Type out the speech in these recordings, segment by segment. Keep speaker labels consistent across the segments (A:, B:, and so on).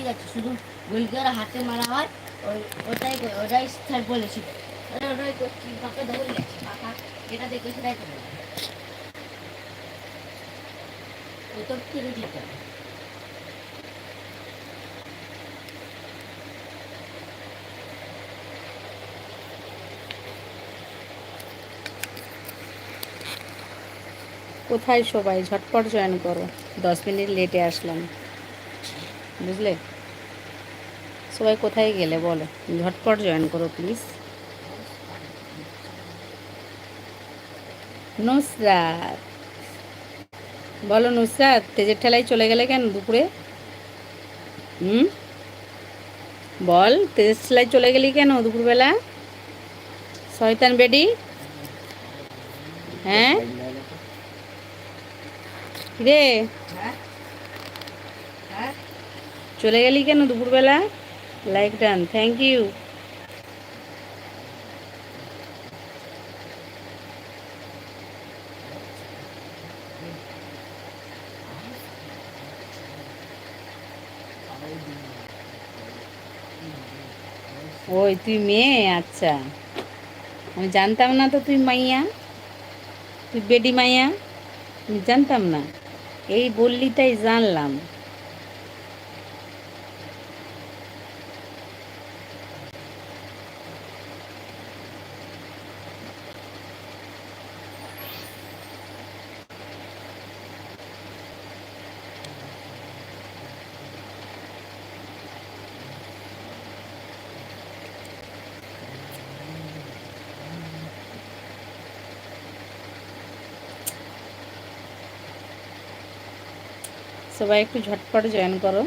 A: ঠিক আছে, শুধু গুলি করে হাতে মারা হয়, ওই ওটাই ওটাই স্যার বলেছিল।
B: কোথায় সবাই? ঝটপট জয়েন করো। দশ মিনিট লেটে আসলাম। বুঝলে? সবাই কোথায় গেলে বলো? ঝটপট জয়েন করো প্লিজ নুসরাত। বলো নুসরাত তেজের ঠেলায় চলে গেলে কেন দুপুরে? হুম? বল তেজের ঠেলায় চলে গেলি কেন দুপুরবেলা? শয়তান বেডি হ্যাঁ? রে
A: হ্যাঁ? হ্যাঁ?
B: চলে গেলি কেন দুপুরবেলা? লাইক ডান থ্যাংক ইউ ওই, তুই মেয়ে? আচ্ছা। আমি জানতাম না তো তুই মাইয়া। তুই বেডি মাইয়া? আমি জানতাম না। এই বললি তাই জানলাম। সবাই একটু ঝটপট জয়েন করো।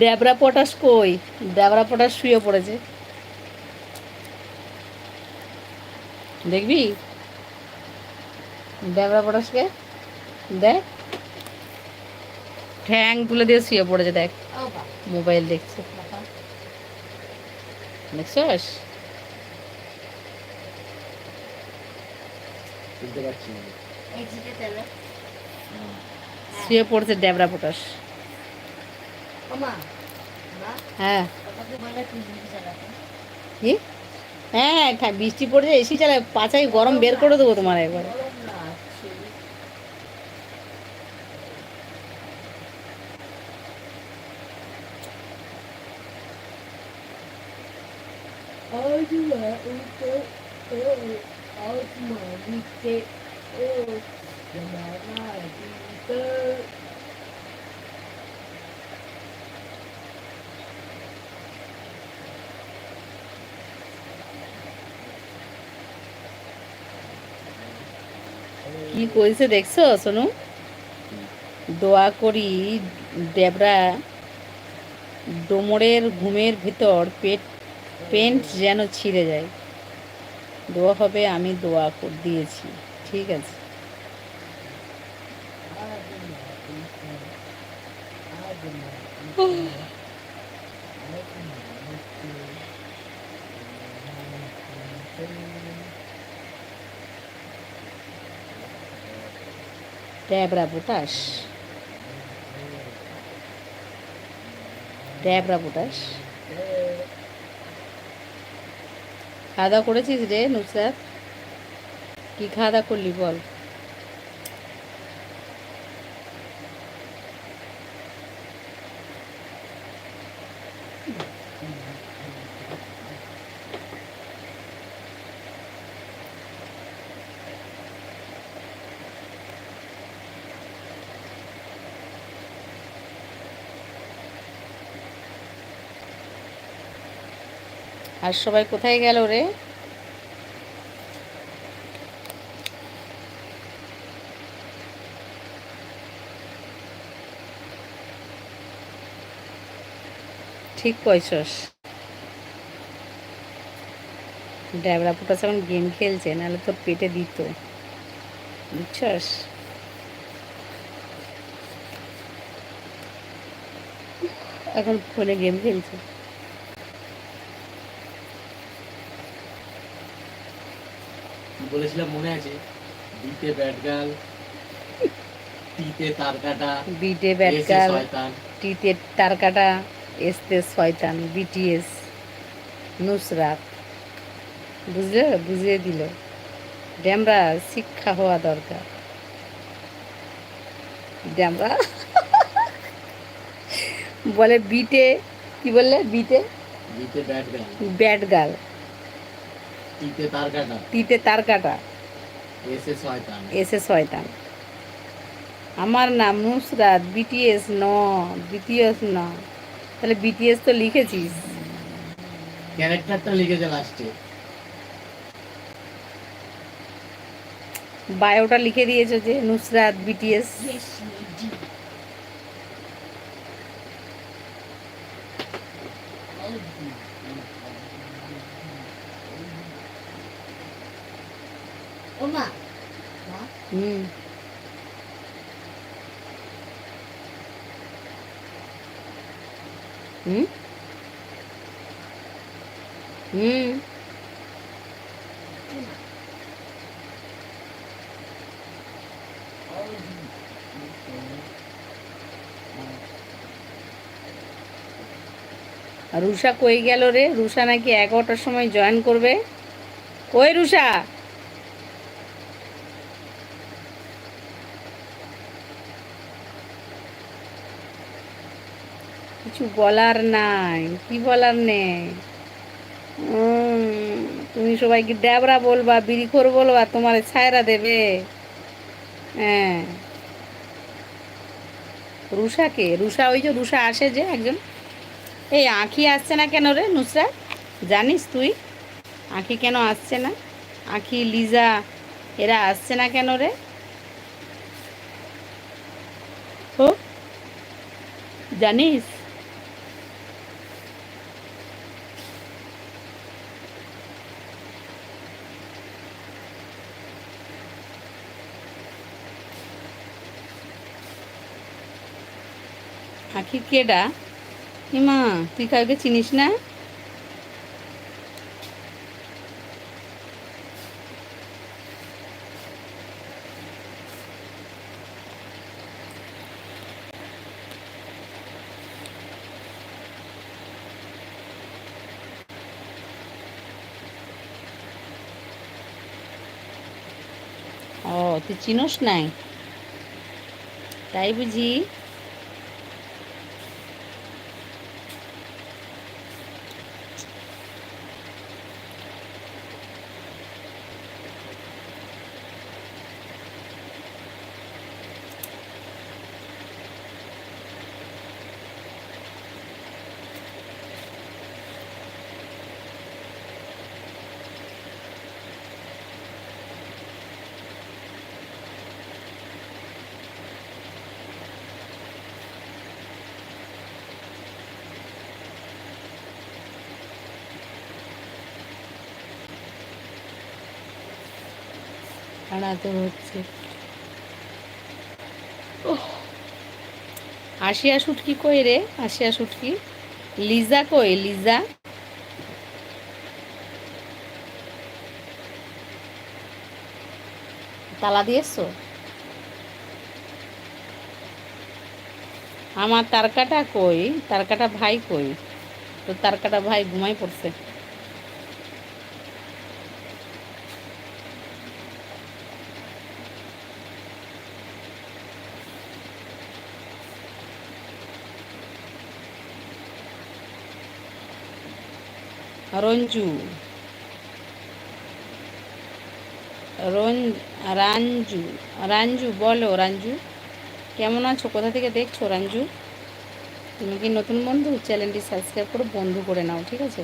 B: দেবরা পটাশ কই? দেবরা পটাশ শুয়ে পড়েছে। দেখবি? দেবরা পটাশকে দেখ। ঠ্যাং তুলে দিয়ে শুয়ে পড়েছে দেখ। মোবাইল দেখছে। দেখছস?
C: বুঝতে পারছি না।
B: শুয়ে পড়ছে ডেবরা পটাশ
A: ওমা
B: হ্যাঁ। কি? হ্যাঁ বৃষ্টি পড়ছে এসি চালায় পাছায় গরম বের করে দেবো তোমার একবার।
A: গরম না আছে Alma uite o
B: কি করেছে দেখছ শোনো দোয়া করি ডেবরা ডোমরের ঘুমের ভিতর পেট পেন্ট যেন ছিঁড়ে যায়। দোয়া হবে আমি দোয়া দিয়েছি ঠিক আছে? ড্যাবরা পোটাস ড্যাবরা পোটাস খাওয়া দাওয়া করেছিস রে নুসরাত? কি খাওয়া দাওয়া করলি বল। আর সবাই কোথায় গেল রে? ঠিক কইছস। ড্যাবরা পোটাস এখন গেম খেলছে, নাহলে তোর পেটে দিত। বুঝছস? এখন ফোনে গেম খেলছে।
C: বলেছিলাম মনে আছে? বিতে ব্যাট গার্ল টিতে তার কাটা
B: বিটে ব্যাটগাল টিতে তারকাটা এসতে শয়তান বিটিএস নুসরাত। বুঝলে? বুঝিয়ে দিল। ড্যামরা শিক্ষা হওয়া দরকার। ড্যামরা বলে বিটে কি বললে? বিটে?
C: বিতে ব্যাট
B: ব্যাট গার্ল
C: টিতে তার কাটা।
B: টিতে তারকাটা
C: এসে শয়তান।
B: এসে শয়তান। আমার নাম নুসরাত বিটিএস ন বিটিএস ন। তাহলে বিটিএস তো লিখেছিস।
C: ক্যারেক্টারটা লিখেছে লাস্টে
B: বায়োটা লিখে দিয়েছ যে নুসরাত বিটিএস
A: Yes, lady. ও মা মা
B: হুম হুম হুম রুষা কই গেল রে? রুষা নাকি এগারোটার সময় জয়েন করবে। কই রুষা? কিছু বলার নাই, কি বলার নেই? তুমি সবাইকে ড্যাবরা বলবা বিড়িখোর বলবা, তোমার ছায়রা দেবে। হ্যাঁ। রুষাকে? রুষা, ওই যে রুষা আসে যে একজন। এই আঁখি আসছে না কেন রে নুসরা জানিস তুই? আঁখি কেন আসছে না? আঁখি, লিজা, এরা আসছে না কেন রে? জানিস? আঁখি কেডা? হিমা তুই কাউকে চিনিস না? ও তুই চিনোস নাই? তাই বুঝি খাড়া হচ্ছে। আশিয়া শুটকি কই রে? আশিয়া শুটকি লিজা কই? লিজা? তালা দিয়েছ? আমার তারকাটা কই? তারকাটা ভাই কই? তো তারকাটা ভাই ঘুমাই পড়ছে। রঞ্জু রঞ্জু রাঞ্জু বলো রাঞ্জু কেমন আছো? কোথা থেকে দেখছ রঞ্জু তুমি কি নতুন বন্ধু? চ্যানেলটি সাবস্ক্রাইব করে, বন্ধু করে নাও, ঠিক আছে?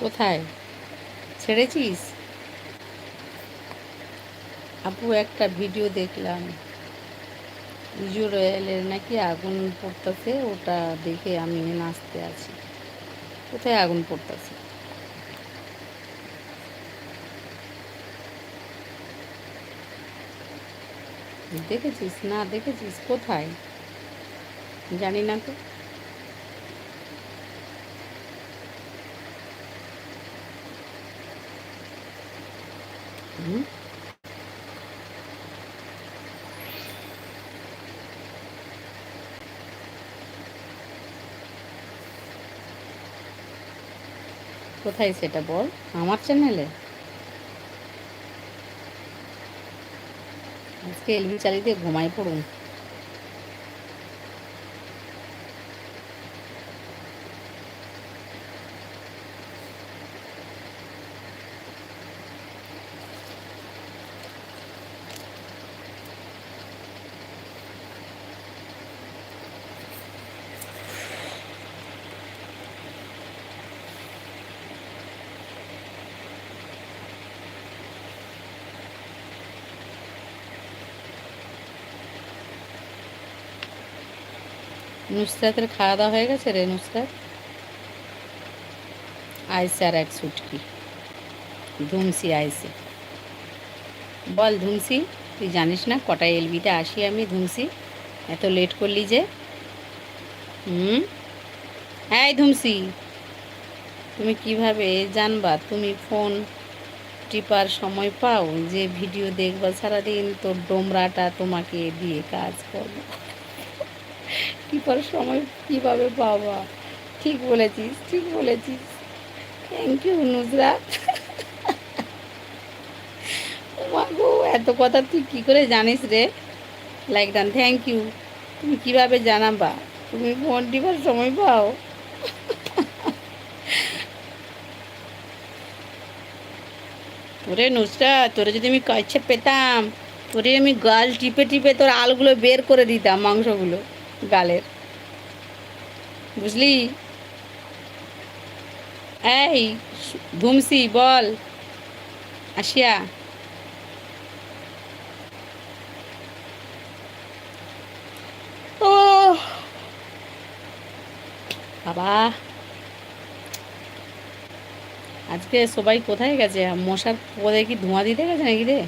B: কোথায়? ছেড়েছিস? আপু, একটা ভিডিও দেখলাম। ইজু রয়্যালের নাকি আগুন পড়তেছে, ওটা দেখে আমি নাচতে আছি। কোথায় আগুন পড়তেছে? দেখেছিস? না, দেখেছিস? কোথায়? জানি না তো। হুম কোথায় সেটা বল? আমার চ্যানেলে আজকে এলবি চালিয়ে দিয়ে ঘুমাই পড়ুন নুসরাতের খাওয়া দাওয়া হয়ে গেছে রে নুসরাত? আইসে আর এক সুটকি। ধুমসি আইসে। বল ধুমসি, তুই জানিস না কটায় এলবিতে আসি আমি ধুমসি? এত লেট করলি যে। হুম? হ্যাঁ ধুমসি, তুমি কীভাবে জানবা? তুমি ফোন টিপার সময় পাও যে ভিডিও দেখবা সারাদিন? তোর ডোমরাটা তোমাকে দিয়ে কাজ করব। টিপার সময় কীভাবে পাবা ঠিক বলেছিস ঠিক বলেছিস। Thank you Nusrat. গো, এত কথা তুই কি করে জানিস রে? লাইক ডান থ্যাংক ইউ তুমি কীভাবে জানাবা? তুমি ফোন টিপার সময় পাও। ওরে নুসরা তোরে যদি আমি কাছে পেতাম, তোরে আমি গাল টিপে টিপে তোর আলগুলো বের করে দিতাম, মাংসগুলো। গালের। বুঝলি? এই ধুমসি বল। আসিয়া। ও বাবা। আজকে সবাই কোথায় গেছে? মশার পদে কি ধোঁয়া দিতে গেছে নাকি রে?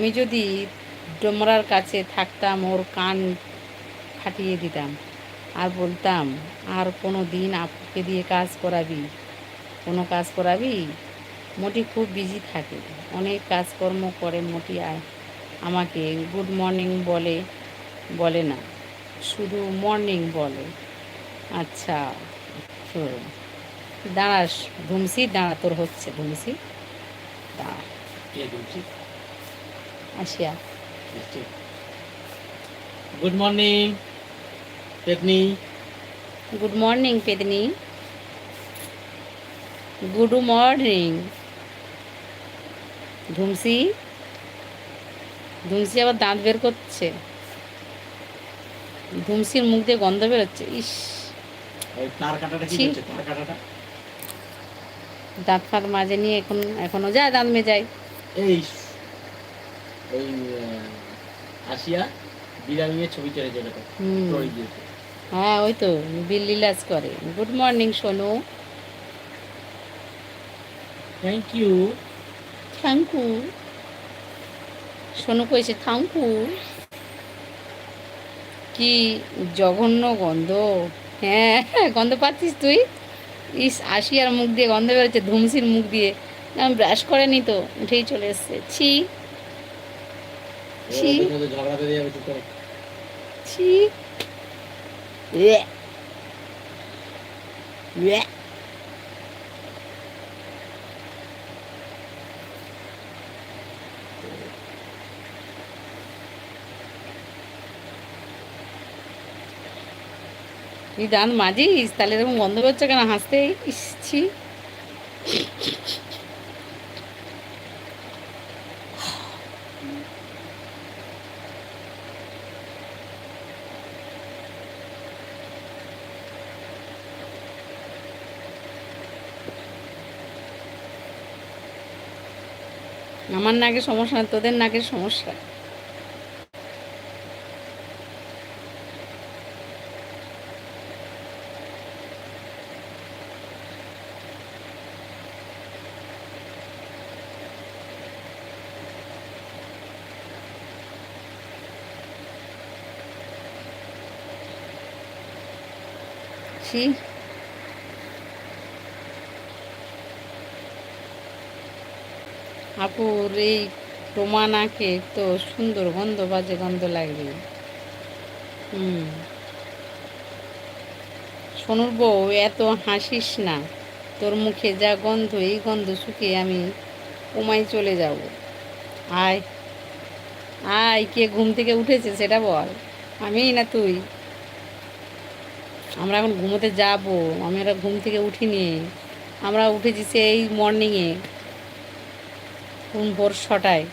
B: আমি যদি ডোমরার কাছে থাকতাম, ওর কান ফাটিয়ে দিতাম আর বলতাম, আর কোনো দিন আপুকে দিয়ে কাজ করাবি? কোনো কাজ করাবি? মোটি খুব বিজি থাকে। অনেক কাজকর্ম করে মোটি আয় আমাকে গুড মর্নিং বলে বলে না, শুধু মর্নিং বলে। আচ্ছা দাঁড়াস, ধুমসি, দাঁড়া, তোর হচ্ছে ধুমসি, দাঁড়া। আসিয়া।
C: গুড মর্নিং পেতনি
B: গুড মর্নিং পেদনি গুড মর্নিং ধুমসি ধুমসি আবার দাঁত বের করছে। ধুমসির মুখ দিয়ে গন্ধ বেরোচ্ছে। ইস। দাঁত ফাঁত মাঝে নিয়ে এখন এখনও যায় দাঁত মেজায়।
C: এই আহ, আসিয়া বিড়াল নিয়ে ছবি চলে
B: হ্যাঁ ওই তো বিল্লিলাস করে। Good morning Sonu.
C: Thank you
B: thank you Sonu কইছে থ্যাংক ইউ কি জঘন্য গন্ধ। হ্যাঁ গন্ধ পাচ্ছিস তুই? ইস আসিয়ার মুখ দিয়ে গন্ধ বেরোচ্ছে ধুমসির মুখ দিয়ে। ব্রাশ করেনি তো উঠেই চলে এসছে। ছি। ছি। তুই দাঁত মাজিস? তাহলে এরকম বন্ধ করছে কেন? হাসতে? ইসছি আমার নাকের সমস্যা না তোদের নাকের সমস্যা। ছি। আপুর এই টোমা নাকে তো সুন্দর গন্ধ, বাজে গন্ধ লাগবে হুম। সোনুর বউ, এত হাসিস না। তোর মুখে যা গন্ধ, এই গন্ধ শুকিয়ে আমি উমায় চলে যাব। আয় আয়, কে ঘুম থেকে উঠেছে সেটা বল। আমি না তুই? আমরা এখন ঘুমোতে যাব। আমরা ঘুম থেকে উঠিনি। আমরা উঠেছি সেই মর্নিংয়ে কোন ভোর ছটায়?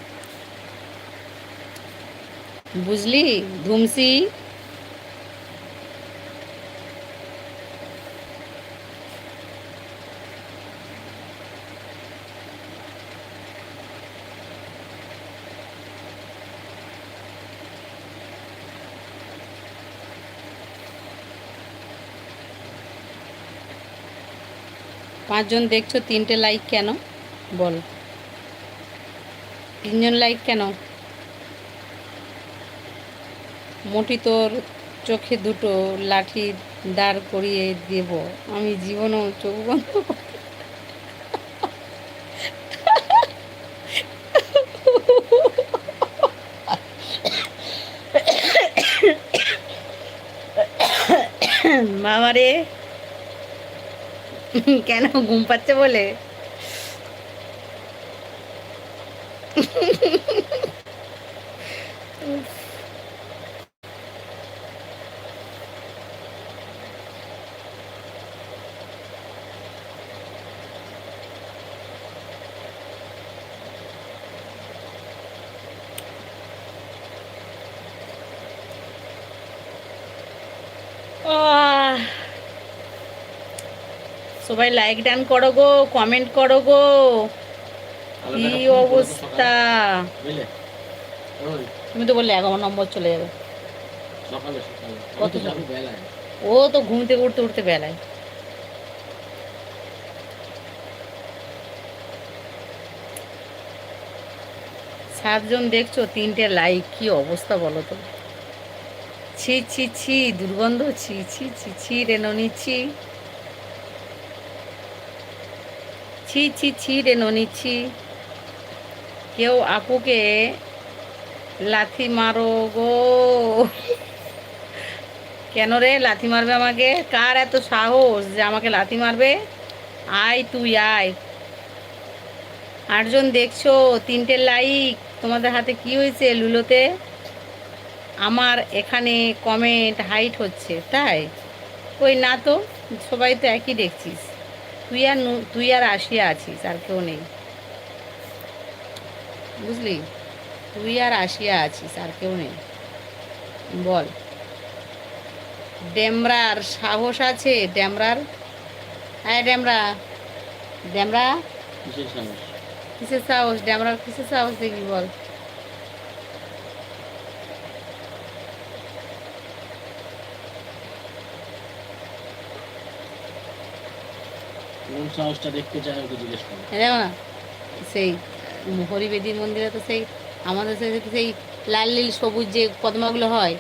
B: বুঝলি? ধুমসি পাঁচজন দেখছ তিনটে লাইক কেন? বল। তিনজন লাইক কেন? মোটি তোর চোখে দুটো লাঠি দাঁড় করিয়ে দেব। আমি জীবনও চোখ বন্ধ করতে- বাবা রে কেন ঘুম পাচ্ছে বলে? সবাই লাইক ডান করো গো কমেন্ট করো গো। কি অবস্থা? তুমি তো বললে এগারো নম্বর চলে যাবে। কত ও তো ঘুম থেকে উঠতে উঠতে বেলায়। সাতজন দেখছ তিনটে লাইক কি অবস্থা বলো তো? ছি ছি ছি দুর্গন্ধ ছি ছি ছি ছি রে ননি ছি। ছি ছি ছি রে ননি ছি। কেউ আপুকে লাথি মারো গো। কেন রে লাথি মারবে আমাকে? কার এত সাহস যে আমাকে লাথি মারবে? আয় তুই, আয়। আটজন দেখছ, তিনটে লাইক। তোমাদের হাতে কি হয়েছে লুলোতে? আমার এখানে কমেন্ট হাইট হচ্ছে, তাই? ওই না তো, সবাই তো একই দেখছিস। তুই আর তুই আর আসিয়া আছিস, আর কেউ নেই। বুঝলি? তুই আর আসিয়া আছিস আর কেউ নেই। বল। ডেমরার সাহস আছে? ডেমরার? হ্যাঁ ডেমরা। ডেমরা?
C: কিসের সাহস?
B: ডেমরার কিসের সাহস দেখি বল।
C: কোন সাহসটা দেখতে ওকে জিজ্ঞেস করো।
B: দেখো না সেই। হরিবেদীর মন্দিরে তো সেই আমাদের সেই সেই লাল নীল সবুজ যে পদ্মাগুলো হয়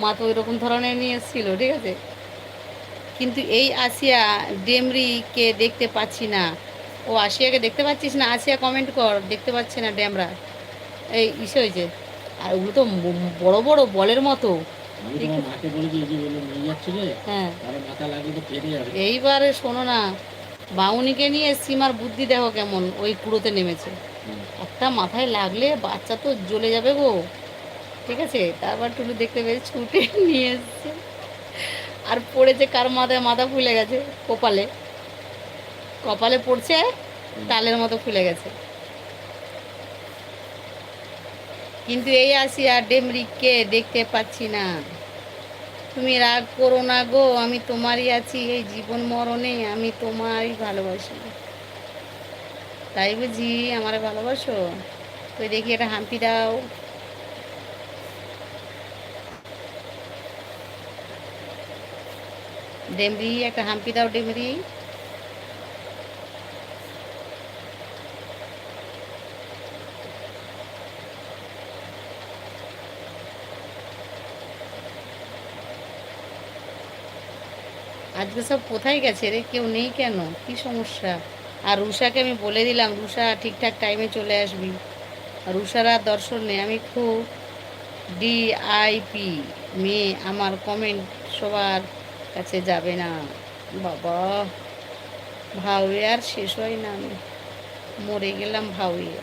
B: মা তো ওই রকম ধরনের নিয়ে এসেছিল ঠিক আছে? কিন্তু এই আসিয়া ডেমরিকে দেখতে পাচ্ছি না। ও আসিয়াকে দেখতে পাচ্ছিস না? আসিয়া কমেন্ট কর দেখতে পাচ্ছি না ড্যামরা এই ইসে হয়েছে আর ওগুলো তো বড় বড় বলের মতো। হ্যাঁ। এইবারে শোনো না বাউনিকে নিয়ে সীমার বুদ্ধি দেখো কেমন ওই কুড়োতে নেমেছে। একটা মাথায় লাগলে বাচ্চা তো জ্বলে যাবে গো। ঠিক আছে? তারপর টুলু দেখতে পেয়ে ছুটে নিয়ে এসছে। আর পড়েছে কার মাথায়? মাথা ফুলে গেছে কপালে। কপালে পড়ছে তালের মতো ফুলে গেছে। কিন্তু এই আসিয়া ডেমরিককে দেখতে পাচ্ছি না। তুমি রাগ করো না গো আমি তোমারই আছি এই জীবন মরণে আমি তোমারই ভালোবাসি। তাই বুঝি আমার ভালোবাসো? তো দেখি একটা হাম্পি দাও। ডেমরি, একটা হাম্পি দাও ডেমরি। আজকে সব কোথায় গেছে রে? কেউ নেই কেন? কি সমস্যা? আর রুষাকে আমি বলে দিলাম রুষা ঠিকঠাক টাইমে চলে আসবি। আর আর দর্শন নেই। আমি খুব ডিআইপি মেয়ে, আমার কমেন্ট সবার কাছে যাবে না। বাবা ভাউয়ে আর শেষ হয় না আমি। মরে গেলাম ভাউয়ে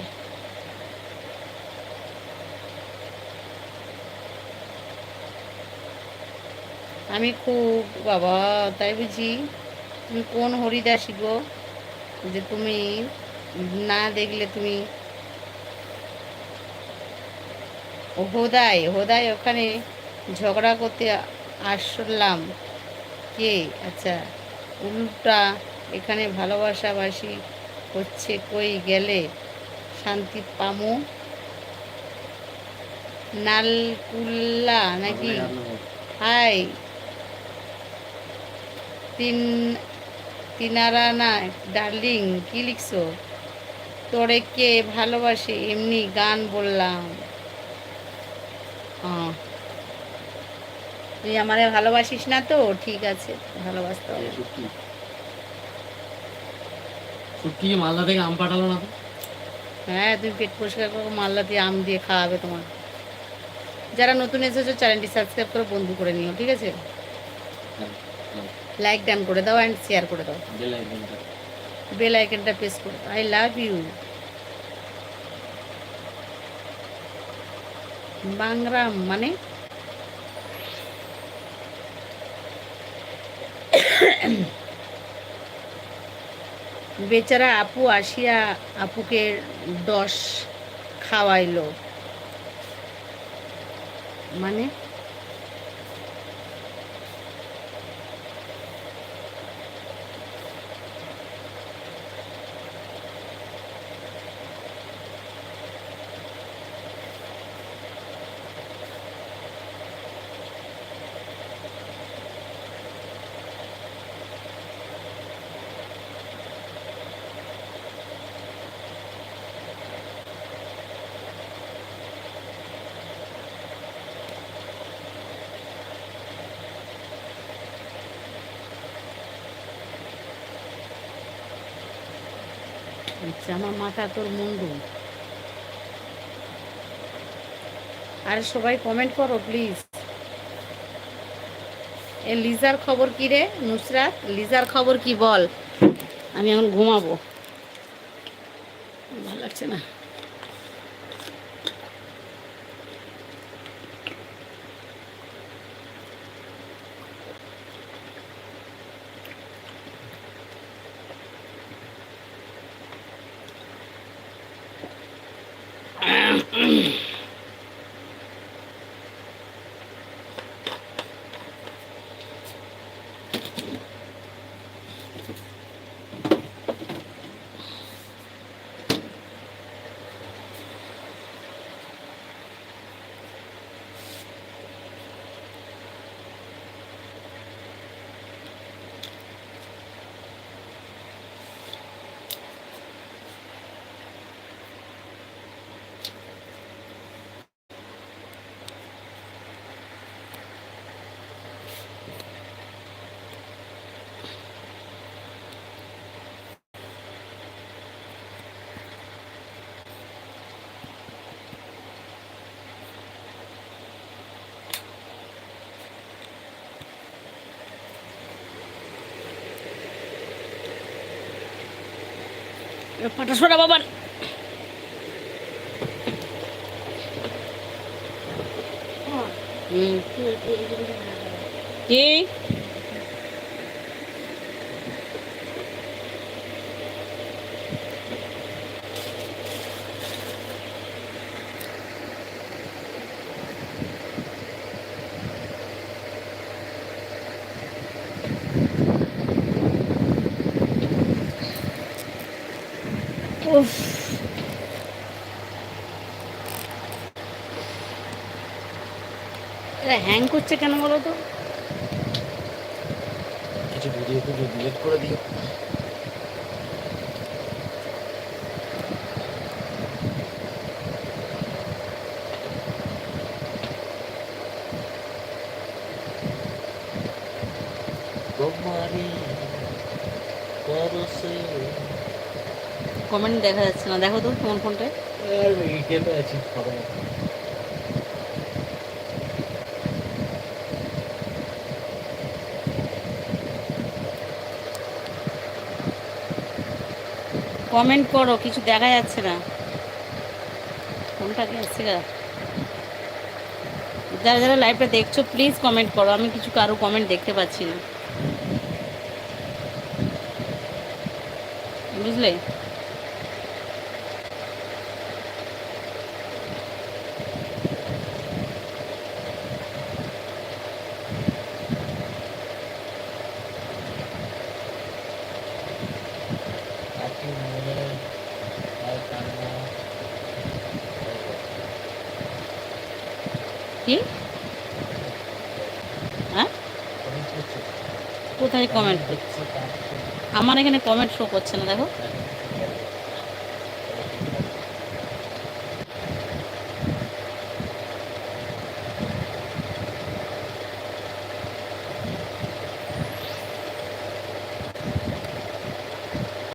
B: আমি খুব, বাবা, তাই বুঝি? তুমি কোন হরিদাসী গো? যে তুমি না দেখলে তুমি হোদায় হোদায় ওখানে ঝগড়া করতে আসলাম। কে? আচ্ছা উল্টা এখানে ভালোবাসাবাসি হচ্ছে কই গেলে? শান্তি পামু? নালকুল্লা নাকি? হাই তিন তিনারা না ডার্লিং কি লিখছো? তোরে কে ভালোবাসে? এমনি গান বললাম। তুই আমারে ভালোবাসিস না তো? ঠিক আছে ভালোবাসতে হবে।
C: সত্যি। মালদা থেকে আম পাঠালো না
B: হ্যাঁ তুমি পেট পরিষ্কার করো মাল্লা দিয়ে আম দিয়ে খাওয়াবে তোমার। যারা নতুন এসেছ চ্যানেলটি সাবস্ক্রাইব করে বন্ধু করে নিও ঠিক আছে?
C: হ্যাঁ,
B: লাইক ডান করে দাও অ্যান্ড শেয়ার করে দাও।
C: বেল আইকনটা।
B: প্রেস করো আই লাভ ইউ বাংরাম মানে? বেচারা আপু আসিয়া আপুকে দশ খাওয়াইলো। মানে? আমার মাথা তোর মুন্ডু। আর সবাই কমেন্ট করো প্লিজ এ লিজার খবর কি রে, নুসরাত? লিজার খবর কি বল? আমি এখন ঘুমাবো। ভালো লাগছে না। পাটা সরা বাবার হুম কি উফ। এটা হ্যাং করছে কেন বলো তো?
C: কিছু ভিডিও করে ডিলিট করে দিও তোমারি পরশে
B: কমেন্ট দেখা যাচ্ছে না। দেখো তো কোন ফোনটায় কমেন্ট করো কিছু দেখা যাচ্ছে না। কোনটা কি আসছে গা যারা যারা লাইভটা দেখছ প্লিজ কমেন্ট করো। আমি কিছু কারও কমেন্ট দেখতে পাচ্ছি না। বুঝলে?
C: কমেন্ট করছে।
B: আমার এখানে কমেন্ট শো করছে না দেখো।